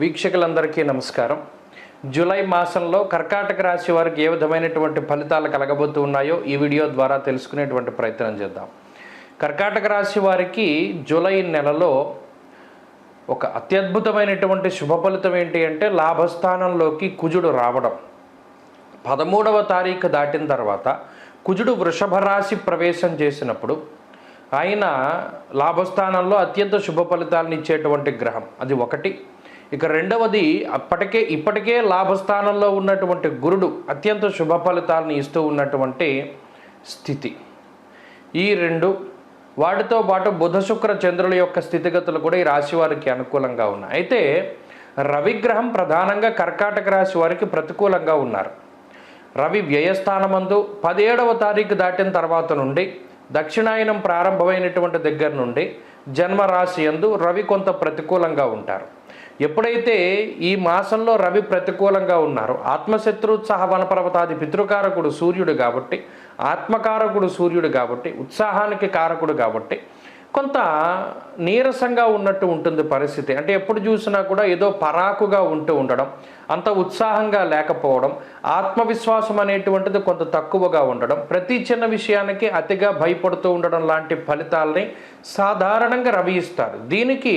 వీక్షకులందరికీ నమస్కారం. జూలై మాసంలో కర్కాటక రాశి వారికి ఏ విధమైనటువంటి ఫలితాలు కలగబోతూ ఉన్నాయో ఈ వీడియో ద్వారా తెలుసుకునేటువంటి ప్రయత్నం చేద్దాం. కర్కాటక రాశి వారికి జూలై నెలలో ఒక అత్యద్భుతమైనటువంటి శుభ ఫలితం ఏంటి అంటే లాభస్థానంలోకి కుజుడు రావడం. పదమూడవ తారీఖు దాటిన తర్వాత కుజుడు వృషభ రాశి ప్రవేశం చేసినప్పుడు ఆయన లాభస్థానంలో అత్యంత శుభ ఫలితాలను ఇచ్చేటువంటి గ్రహం. అది ఒకటి. ఇక రెండవది అప్పటికే ఇప్పటికే లాభస్థానంలో ఉన్నటువంటి గురుడు అత్యంత శుభ ఫలితాలను ఇస్తూ ఉన్నటువంటి స్థితి. ఈ రెండు వాటితో పాటు బుధ శుక్ర చంద్రుల యొక్క స్థితిగతులు కూడా ఈ రాశి వారికి అనుకూలంగా ఉన్నాయి. అయితే రవిగ్రహం ప్రధానంగా కర్కాటక రాశి వారికి ప్రతికూలంగా ఉన్నారు. రవి వ్యయస్థానమందు పదిహేడవ తారీఖు దాటిన తర్వాత నుండి దక్షిణాయనం ప్రారంభమైనటువంటి దగ్గర నుండి జన్మరాశి యందు రవి కొంత ప్రతికూలంగా ఉంటారు. ఎప్పుడైతే ఈ మాసంలో రవి ప్రతికూలంగా ఉన్నారో ఆత్మశత్రుత్సాహ వనపర్వతాది పితృకారకుడు సూర్యుడు కాబట్టి ఆత్మకారకుడు సూర్యుడు కాబట్టి ఉత్సాహానికి కారకుడు కాబట్టి కొంత నీరసంగా ఉన్నట్టు ఉంటుంది పరిస్థితి. అంటే ఎప్పుడు చూసినా కూడా ఏదో పరాకుగా ఉంటూ ఉండడం అంత ఉత్సాహంగా లేకపోవడం ఆత్మవిశ్వాసం అనేటువంటిది కొంత తక్కువగా ఉండడం ప్రతి చిన్న విషయానికి అతిగా భయపడుతూ ఉండడం లాంటి ఫలితాలని సాధారణంగా రవి ఇస్తారు. దీనికి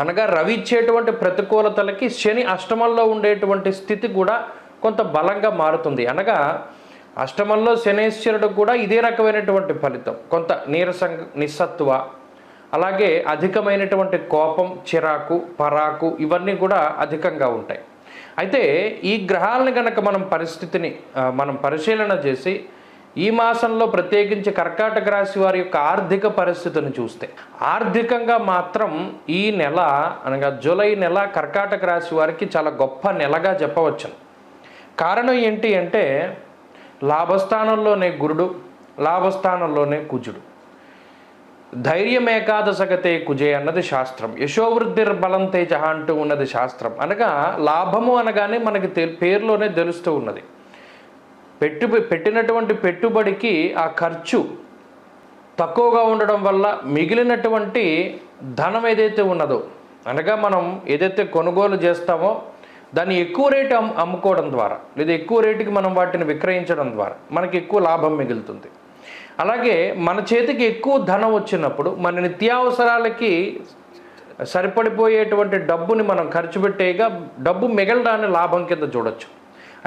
అనగా రవి ఇచ్చేటువంటి ప్రతికూలతలకి శని అష్టమంలో ఉండేటువంటి స్థితి కూడా కొంత బలంగా మారుతుంది. అనగా అష్టమంలో శనేశ్వరుడు కూడా ఇదే రకమైనటువంటి ఫలితం. కొంత నీరసం నిస్సత్వ అలాగే అధికమైనటువంటి కోపం చిరాకు పరాకు ఇవన్నీ కూడా అధికంగా ఉంటాయి. అయితే ఈ గ్రహాలను కనుక మనం పరిస్థితిని మనం పరిశీలన చేసి ఈ మాసంలో ప్రత్యేకించి కర్కాటక రాశి వారి యొక్క ఆర్థిక పరిస్థితిని చూస్తే ఆర్థికంగా మాత్రం ఈ నెల అనగా జూలై నెల కర్కాటక రాశి వారికి చాలా గొప్ప నెలగా చెప్పవచ్చును కారణం ఏంటి అంటే లాభస్థానంలోనే గురుడు లాభస్థానంలోనే కుజుడు. ధైర్యం ఏకాదశగతే కుజే అన్నది శాస్త్రం. యశోవృద్ధిర్ బలం తేజ అంటూ ఉన్నది శాస్త్రం. అనగా లాభము అనగానే మనకి పేరులోనే తెలుస్తూ ఉన్నది. పెట్టు పెట్టినటువంటి పెట్టుబడికి ఆ ఖర్చు తక్కువగా ఉండడం వల్ల మిగిలినటువంటి ధనం ఏదైతే ఉన్నదో అనగా మనం ఏదైతే కొనుగోలు చేస్తామో దాన్ని ఎక్కువ రేటు అమ్ అమ్ముకోవడం ద్వారా లేదా ఎక్కువ రేటుకి మనం వాటిని విక్రయించడం ద్వారా మనకి ఎక్కువ లాభం మిగులుతుంది. అలాగే మన చేతికి ఎక్కువ ధనం వచ్చినప్పుడు మన నిత్యావసరాలకి సరిపడిపోయేటువంటి డబ్బుని మనం ఖర్చు పెట్టేయగా డబ్బు మిగలడాన్ని లాభం కింద చూడొచ్చు.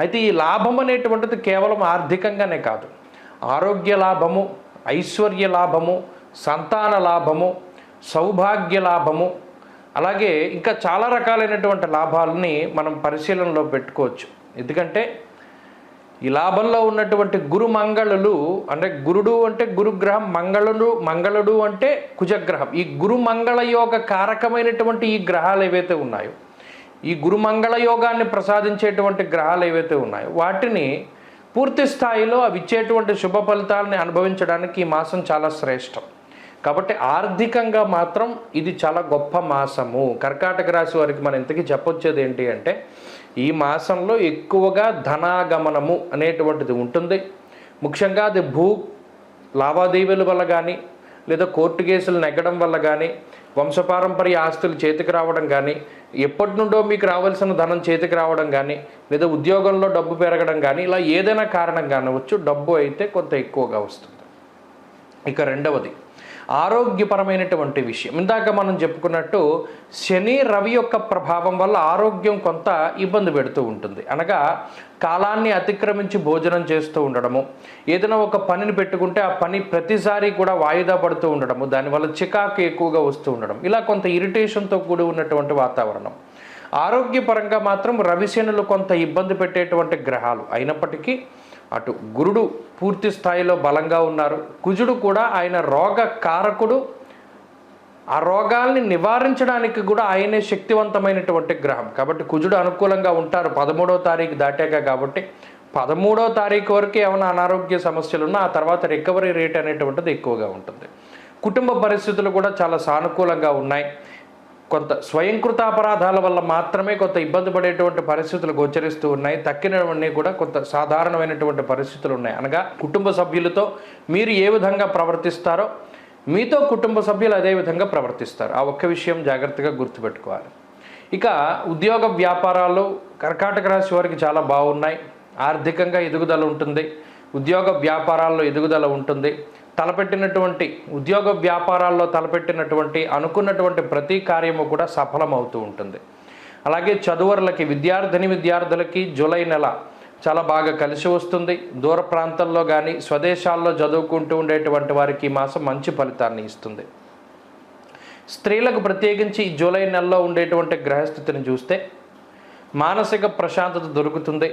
అయితే ఈ లాభం అనేటువంటిది కేవలం ఆర్థికంగానే కాదు. ఆరోగ్య లాభము ఐశ్వర్య లాభము సంతాన లాభము సౌభాగ్య లాభము అలాగే ఇంకా చాలా రకాలైనటువంటి లాభాలని మనం పరిశీలనలో పెట్టుకోవచ్చు. ఎందుకంటే ఈ లాభంలో ఉన్నటువంటి గురు మంగళులు అంటే గురుడు అంటే గురుగ్రహం మంగళుడు మంగళుడు అంటే కుజగ్రహం. ఈ గురు మంగళ యోగ కారకమైనటువంటి ఈ గ్రహాలు ఏవైతే ఉన్నాయో ఈ గురుమంగళ యోగాన్ని ప్రసాదించేటువంటి గ్రహాలు ఏవైతే ఉన్నాయో వాటిని పూర్తి స్థాయిలో అవి ఇచ్చేటువంటి శుభ ఫలితాలని అనుభవించడానికి ఈ మాసం చాలా శ్రేష్టం. కాబట్టి ఆర్థికంగా మాత్రం ఇది చాలా గొప్ప మాసము. కర్కాటక రాశి వారికి మనం ఇంతకీ చెప్పొచ్చేది ఏంటి అంటే ఈ మాసంలో ఎక్కువగా ధనాగమనము అనేటువంటిది ఉంటుంది. ముఖ్యంగా అది భూ లావాదేవీల వల్ల కానీ లేదా కోర్టు కేసులు నెగ్గడం వల్ల కానీ వంశపారంపర్య ఆస్తులు చేతికి రావడం కానీ ఎప్పటి నుండో మీకు రావాల్సిన ధనం చేతికి రావడం కానీ లేదా ఉద్యోగంలో డబ్బు పెరగడం కానీ ఇలా ఏదైనా కారణం కానవచ్చు డబ్బు అయితే కొంత ఎక్కువగా వస్తుంది. ఇక రెండవది ఆరోగ్యపరమైనటువంటి విషయం. ఇందాక మనం చెప్పుకున్నట్టు శని రవి యొక్క ప్రభావం వల్ల ఆరోగ్యం కొంత ఇబ్బంది పెడుతూ ఉంటుంది. అనగా కాలాన్ని అతిక్రమించి భోజనం చేస్తూ ఉండడము ఏదైనా ఒక పనిని పెట్టుకుంటే ఆ పని ప్రతిసారి కూడా వాయిదా పడుతూ ఉండడము దానివల్ల చికాకు ఎక్కువగా వస్తూ ఉండడం ఇలా కొంత ఇరిటేషన్తో కూడి ఉన్నటువంటి వాతావరణం. ఆరోగ్యపరంగా మాత్రం రవిశనులు కొంత ఇబ్బంది పెట్టేటువంటి గ్రహాలు అయినప్పటికీ అటు గురుడు పూర్తి స్థాయిలో బలంగా ఉన్నారు. కుజుడు కూడా ఆయన రోగ కారకుడు. ఆ రోగాల్ని నివారించడానికి కూడా ఆయనే శక్తివంతమైనటువంటి గ్రహం. కాబట్టి కుజుడు అనుకూలంగా ఉంటారు. పదమూడో తారీఖు దాటాక కాబట్టి పదమూడో తారీఖు వరకు ఏమైనా అనారోగ్య సమస్యలు ఉన్నా ఆ తర్వాత రికవరీ రేట్ అనేటువంటిది ఎక్కువగా ఉంటుంది. కుటుంబ పరిస్థితులు కూడా చాలా సానుకూలంగా ఉన్నాయి. కొంత స్వయంకృత అపరాధాల వల్ల మాత్రమే కొంత ఇబ్బంది పడేటువంటి పరిస్థితులు గోచరిస్తూ ఉన్నాయి. తక్కినవన్నీ కూడా కొంత సాధారణమైనటువంటి పరిస్థితులు ఉన్నాయి. అనగా కుటుంబ సభ్యులతో మీరు ఏ విధంగా ప్రవర్తిస్తారో మీతో కుటుంబ సభ్యులు అదే విధంగా ప్రవర్తిస్తారు. ఆ ఒక్క విషయం జాగ్రత్తగా గుర్తుపెట్టుకోవాలి. ఇక ఉద్యోగ వ్యాపారాలు కర్కాటక రాశి వారికి చాలా బాగున్నాయి. ఆర్థికంగా ఎదుగుదల ఉంటుంది. ఉద్యోగ వ్యాపారాల్లో ఎదుగుదల ఉంటుంది. తలపెట్టినటువంటి ఉద్యోగ వ్యాపారాల్లో తలపెట్టినటువంటి అనుకున్నటువంటి ప్రతి కార్యము కూడా సఫలమవుతూ ఉంటుంది. అలాగే చదువరులకి విద్యార్థిని విద్యార్థులకి జూలై నెల చాలా బాగా కలిసి వస్తుంది. దూర ప్రాంతాల్లో కానీ స్వదేశాల్లో చదువుకుంటూ ఉండేటువంటి వారికి ఈ మాసం మంచి ఫలితాన్ని ఇస్తుంది. స్త్రీలకు ప్రత్యేకించి జూలై నెలలో ఉండేటువంటి గ్రహస్థితిని చూస్తే మానసిక ప్రశాంతత దొరుకుతుంది.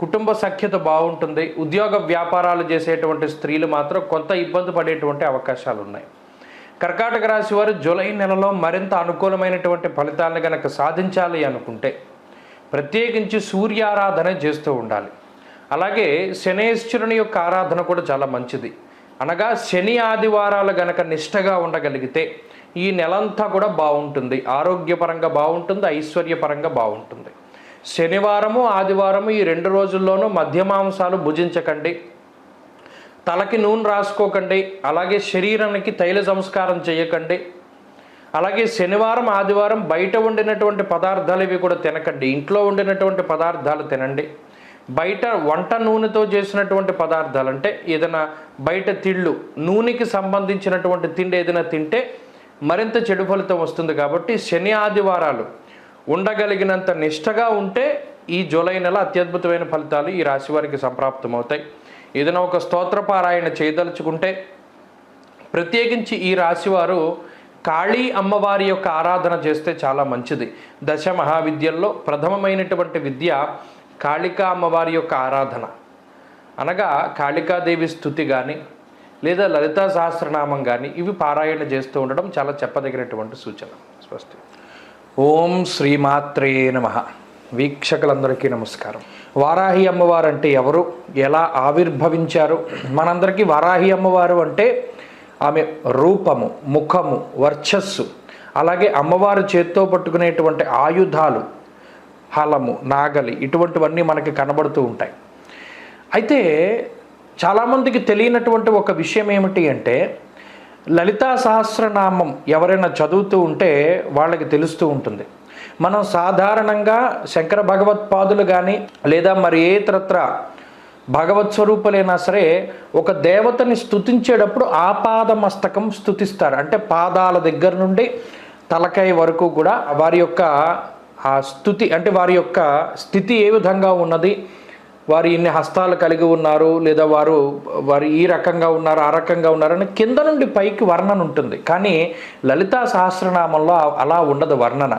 కుటుంబ సఖ్యత బాగుంటుంది. ఉద్యోగ వ్యాపారాలు చేసేటువంటి స్త్రీలు మాత్రం కొంత ఇబ్బంది పడేటువంటి అవకాశాలు ఉన్నాయి. కర్కాటక రాశి వారు జూలై నెలలో మరింత అనుకూలమైనటువంటి ఫలితాలను కనుక సాధించాలి అనుకుంటే ప్రత్యేకించి సూర్యారాధన చేస్తూ ఉండాలి. అలాగే శనేశ్వరుని యొక్క ఆరాధన కూడా చాలా మంచిది. అనగా శని ఆదివారాలు గనక నిష్టగా ఉండగలిగితే ఈ నెలంతా కూడా బాగుంటుంది. ఆరోగ్యపరంగా బాగుంటుంది ఐశ్వర్యపరంగా బాగుంటుంది. శనివారము ఆదివారము ఈ రెండు రోజుల్లోనూ మధ్యమాంసాలు భుజించకండి. తలకి నూనె రాసుకోకండి. అలాగే శరీరానికి తైల సంస్కారం చేయకండి. అలాగే శనివారం ఆదివారం బయట వండినటువంటి పదార్థాలు ఇవి కూడా తినకండి. ఇంట్లో వండినటువంటి పదార్థాలు తినండి. బయట వంట నూనెతో చేసినటువంటి పదార్థాలు అంటే ఏదైనా బయట తిళ్ళు నూనెకి సంబంధించినటువంటి తిండి ఏదైనా తింటే మరింత చెడు ఫలితం వస్తుంది కాబట్టి శని ఆదివారాలు ఉండగలిగినంత నిష్టగా ఉంటే ఈ జూలై నెల అత్యద్భుతమైన ఫలితాలు ఈ రాశి వారికి సంప్రాప్తమవుతాయి. ఏదైనా ఒక స్తోత్రపారాయణ చేయదలుచుకుంటే ప్రత్యేకించి ఈ రాశివారు కాళీ అమ్మవారి యొక్క ఆరాధన చేస్తే చాలా మంచిది. దశ మహావిద్యల్లో ప్రథమమైనటువంటి విద్య కాళికా అమ్మవారి యొక్క ఆరాధన. అనగా కాళికాదేవి స్థుతి కానీ లేదా లలితా సహస్రనామం కానీ ఇవి పారాయణ చేస్తూ ఉండడం చాలా చెప్పదగినటువంటి సూచన. స్పష్టం ఓం శ్రీమాత్రే నమ. వీక్షకులందరికీ నమస్కారం. వారాహి అమ్మవారు అంటే ఎవరు? ఎలా ఆవిర్భవించారు? మనందరికీ వారాహి అమ్మవారు అంటే ఆమె రూపము ముఖము వర్చస్సు అలాగే అమ్మవారు చేత్తో పట్టుకునేటువంటి ఆయుధాలు హలము నాగలి ఇటువంటివన్నీ మనకి కనబడుతూ ఉంటాయి. అయితే చాలామందికి తెలియనటువంటి ఒక విషయం ఏమిటి అంటే లలితా సహస్రనామం ఎవరైనా చదువుతూ ఉంటే వాళ్ళకి తెలుస్తూ ఉంటుంది. మనం సాధారణంగా శంకర భగవత్పాదులు కానీ లేదా మరి ఏ ఇతరత్ర భగవత్ స్వరూపులైనా సరే ఒక దేవతని స్థుతించేటప్పుడు ఆపాద మస్తకం స్థుతిస్తారు అంటే పాదాల దగ్గర నుండి తలకాయ వరకు కూడా వారి యొక్క ఆ స్థుతి అంటే వారి యొక్క స్థితి ఏ విధంగా ఉన్నది వారు ఇన్ని హస్తాలు కలిగి ఉన్నారు లేదా వారు వారు ఈ రకంగా ఉన్నారు ఆ రకంగా ఉన్నారు అని కింద నుండి పైకి వర్ణన ఉంటుంది. కానీ లలితా సహస్రనామంలో అలా ఉండదు వర్ణన.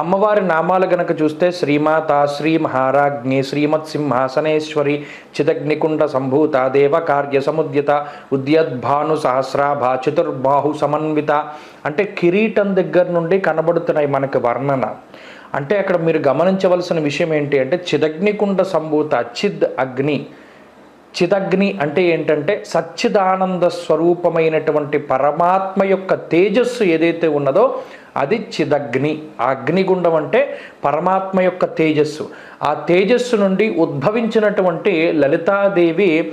అమ్మవారి నామాలు గనక చూస్తే శ్రీమాత శ్రీ మహారాజ్ఞి శ్రీమత్ సింహాసనేశ్వరి చిదగ్నికుండ సంభూత దేవ కార్య సముద్యత ఉద్యద్భాను సహస్రాభ చతుర్బాహు సమన్విత. అంటే కిరీటం దగ్గర నుండి కనబడుతున్నాయి మనకి వర్ణన. అంటే అక్కడ మీరు గమనించవలసిన విషయం ఏంటి అంటే చిదగ్నికుండ సంభూత చిద్ అగ్ని. చిదగ్ని అంటే ఏంటంటే సచ్చిదానంద స్వరూపమైనటువంటి పరమాత్మ యొక్క తేజస్సు ఏదైతే ఉన్నదో అది చిదగ్ని. ఆ అగ్నిగుండం అంటే పరమాత్మ యొక్క తేజస్సు. ఆ తేజస్సు నుండి ఉద్భవించినటువంటి లలితాదేవి